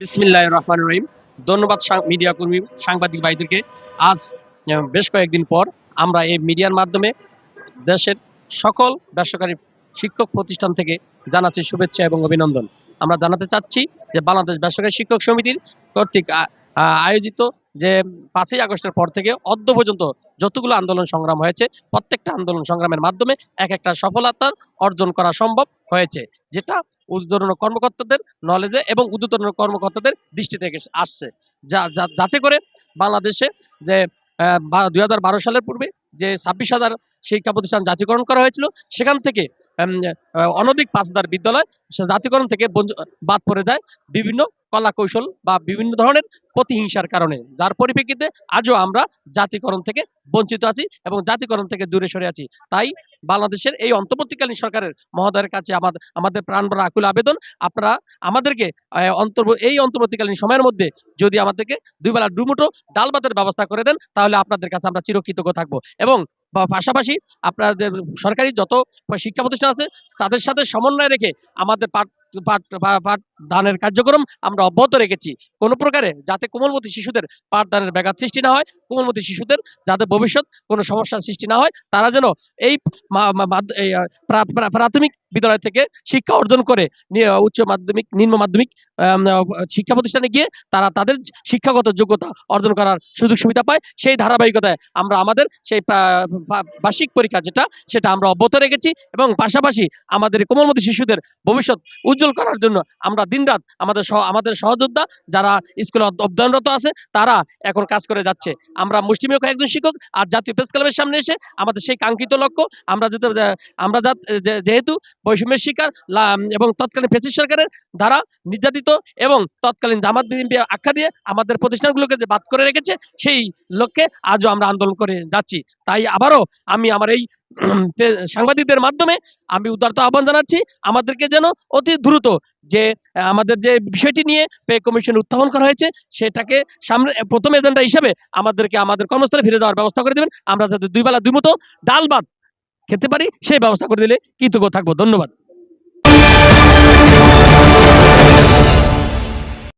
বিসমিল্লাহ রহমান রহিম। ধন্যবাদ মিডিয়া কর্মী, সাংবাদিক ভাইদেরকে। আজ বেশ কয়েকদিন পর আমরা এই মিডিয়ার মাধ্যমে দেশের সকল বেসরকারি শিক্ষক প্রতিষ্ঠান থেকে জানাচ্ছি শুভেচ্ছা এবং অভিনন্দন। আমরা জানাতে চাচ্ছি যে বাংলাদেশ বেসরকারি শিক্ষক সমিতির কর্তৃক আয়োজিত যে পাঁচই আগস্টের পর থেকে অদ্য পর্যন্ত যতগুলো আন্দোলন সংগ্রাম হয়েছে, প্রত্যেকটা আন্দোলন সংগ্রামের মাধ্যমে এক একটা সফলতা অর্জন করা সম্ভব হয়েছে, যেটা উদ্বোধন কর্মকর্তাদের নলেজে এবং উদ্বোধন কর্মকর্তাদের দৃষ্টি থেকে আসছে। যা যাতে করে বাংলাদেশে যে দুই হাজার বারো সালের পূর্বে যে ছাব্বিশ হাজার শিক্ষা প্রতিষ্ঠান জাতীয়করণ করা হয়েছিল, সেখান থেকে অনধিক পাঁচ হাজার বিদ্যালয় সে জাতীয়করণ থেকে বাদ পড়ে যায় বিভিন্ন কলা কৌশল বা বিভিন্ন ধরনের প্রতিহিংসার কারণে। যার পরিপ্রেক্ষিতে আজও আমরা জাতিকরণ থেকে বঞ্চিত আছি এবং জাতিকরণ থেকে দূরে সরে আছি। তাই বাংলাদেশের এই অন্তর্বর্তীকালীন সরকারের মহোদয়ের কাছে আমাদের আমাদের প্রাণ ভরা আকুল আবেদন, আপনারা আমাদেরকে এই অন্তর্বর্তীকালীন সময়ের মধ্যে যদি আমাদেরকে দুই বেলা দুমুঠো ডাল ভাতের ব্যবস্থা করে দেন, তাহলে আপনাদের কাছে আমরা চিরকৃতজ্ঞ থাকব। এবং পাশাপাশি আপনাদের সরকারি যত শিক্ষা প্রতিষ্ঠান আছে তাদের সাথে সমন্বয় রেখে আমাদের পাঠ দানের কার্যক্রম আমরা অব্যাহত রেখেছি। কোনো প্রকারে যাতে কোমলমতি শিশুদের পাঠদানের ব্যাঘাত সৃষ্টি না হয়, কোমলমতি শিশুদের যাতে ভবিষ্যৎ কোনো সমস্যার সৃষ্টি না হয়, তারা যেন এই প্রাথমিক বিদ্যালয় থেকে শিক্ষা অর্জন করে উচ্চ মাধ্যমিক, নিম্ন মাধ্যমিক শিক্ষা প্রতিষ্ঠানে গিয়ে তারা তাদের শিক্ষাগত যোগ্যতা অর্জন করার সুযোগ সুবিধা পায়। সেই ধারাবাহিকতায় আমরা আমাদের সেই বার্ষিক পরীক্ষা যেটা, সেটা আমরা অব্যাহত রেখেছি এবং পাশাপাশি আমাদের কোমলমতি শিশুদের ভবিষ্যৎ উজ্জ্বল করার জন্য আমরা দিনরাত আমাদের আমাদের সহযোদ্ধা যারা স্কুলে অধ্য- অধ্যয়নরত আছে, তারা এখন কাজ করে যাচ্ছে। আমরা মুষ্টিমেয় কয়েকজন শিক্ষক আর জাতীয় প্রেস ক্লাবের সামনে এসে আমাদের সেই কাঙ্ক্ষিত লক্ষ্য, আমরা যাতে আমরা যেহেতু বৈষম্যের শিকার এবং তৎকালীন ফেসিস সরকারের দ্বারা নির্যাতিত এবং তৎকালীন জামাত বিএনপি আখ্যা দিয়ে আমাদের প্রতিষ্ঠানগুলোকে যে বাদ করে রেখেছে, সেই লক্ষ্যে আজও আমরা আন্দোলন করে যাচ্ছি। তাই আবারও আমি আমার এই সাংবাদিকদের মাধ্যমে আমি উদারতা আহ্বান জানাচ্ছি, আমাদেরকে যেন অতি দ্রুত যে, আমাদের যে বিষয়টি নিয়ে পে কমিশন উত্থাপন করা হয়েছে, সেটাকে সামনে, প্রথম এজেন্ডা হিসেবে আমাদেরকে আমাদের কর্মস্থলে ফিরে যাওয়ার ব্যবস্থা করে দেবেন। আমরা যাতে দুই বেলা দুই মতো ডাল ভাত খেতে পারি, সেই ব্যবস্থা করে দিলে কৃতজ্ঞ থাকব। ধন্যবাদ।